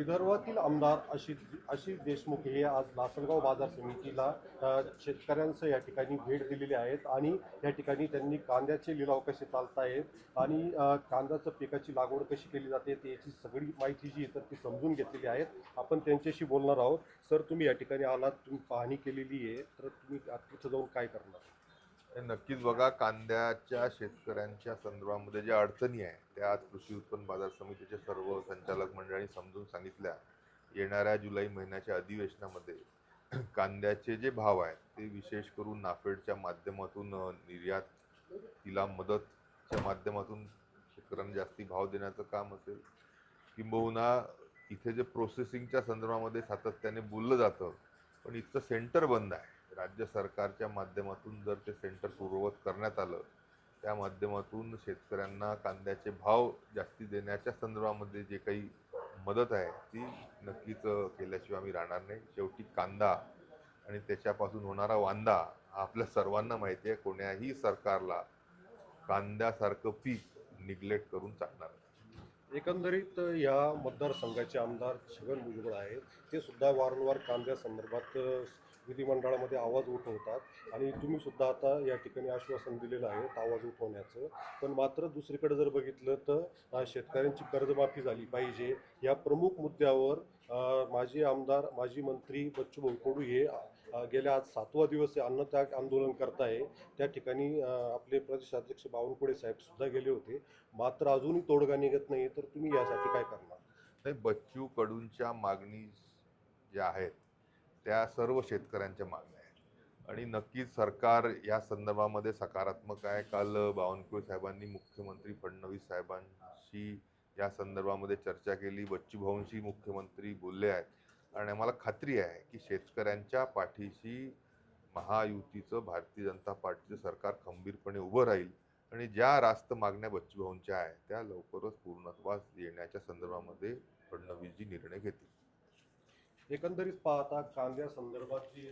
विदर्भातील आमदार आशिष आशिष देशमुख हे आज लासलगाव बाजार समितीला शेतकऱ्यांचं या ठिकाणी भेट दिलेली आहेत आणि या ठिकाणी त्यांनी कांद्याचे लिलाव कसे चालतायत आणि कांद्याचं पिकाची लागवड कशी केली जाते ते याची सगळी माहिती जी आहे तर ती समजून घेतलेली आहेत. आपण त्यांच्याशी बोलणार आहोत. सर तुम्ही या ठिकाणी आलात तुम्ही पाहणी केलेली आहे. तर तुम्ही तिथं जाऊन काय करणार? नक्कीच बघा कांद्याच्या शेतकऱ्यांच्या संदर्भामध्ये ज्या अडचणी आहे त्या आज कृषी उत्पन्न बाजार समितीचे सर्व संचालक मंडळांनी समजून सांगितल्या. येणाऱ्या जुलै महिन्याच्या अधिवेशनामध्ये कांद्याचे जे भाव आहेत ते विशेष करून नाफेडच्या माध्यमातून निर्यात तिला मदतच्या माध्यमातून शेतकऱ्यांना जास्ती भाव देण्याचं काम असेल. किंबहुना इथे जे प्रोसेसिंगच्या संदर्भामध्ये सातत्याने बोललं जातं पण इथचं सेंटर बंद आहे. राज्य सरकारच्या माध्यमातून जर ते सेंटर पूर्ववत करण्यात आलं त्या माध्यमातून शेतकऱ्यांना कांद्याचे भाव जास्ती देण्याच्या संदर्भामध्ये जे काही मदत आहे ती नक्कीच केल्याशिवाय आम्ही राहणार नाही शेवटी कांदा आणि त्याच्यापासून होणारा वांदा हा आपल्या सर्वांना माहिती आहे कोण्याही सरकारला कांद्यासारखं पीक निग्लेक्ट करून चालणार नाही. एकंदरीत या मतदारसंघाचे आमदार छगन भुजबळ आहेत. ते सुद्धा वारंवार कांद्यासंदर्भात संदर्भात विधिमंडळामध्ये आवाज उठवतात आणि तुम्ही सुद्धा आता या ठिकाणी आश्वासन दिलेलं आहे आवाज उठवण्याचं. पण मात्र दुसरीकडे जर बघितलं तर शेतकऱ्यांची कर्जमाफी झाली पाहिजे. या प्रमुख मुद्द्यावर माजी आमदार माजी मंत्री बच्चूभाऊ कडू हे गेल्या आज सातवा दिवस हे अन्नत्याग आंदोलन करताय त्या ठिकाणी आपले प्रदेशाध्यक्ष बावनकुळे साहेब सुद्धा गेले होते. मात्र अजूनही तोडगा निघत नाही तर तुम्ही यासाठी काय करणार? नाही बच्चू कडूंच्या मागणी ज्या आहेत त्या सर्व शेतकऱ्यांच्या मागण्या आहेत. आणि नक्कीच सरकार या संदर्भामध्ये सकारात्मक आहे. काल बावनकुळे साहेबांनी मुख्यमंत्री फडणवीस साहेबांशी या संदर्भामध्ये चर्चा केली. बच्चू भाऊंशी मुख्यमंत्री बोलले आहेत. आणि आम्हाला खात्री आहे की शेतकऱ्यांच्या पाठीशी महायुतीचं भारतीय जनता पार्टीचं सरकार खंबीरपणे उभं राहील आणि ज्या रास्त मागण्या बच्चूभाऊंच्या आहेत त्या लवकरच पूर्णत्वास येण्याच्या संदर्भामध्ये फडणवीसजी निर्णय घेतील. एकंदरीत पाहता कांद्या संदर्भात जी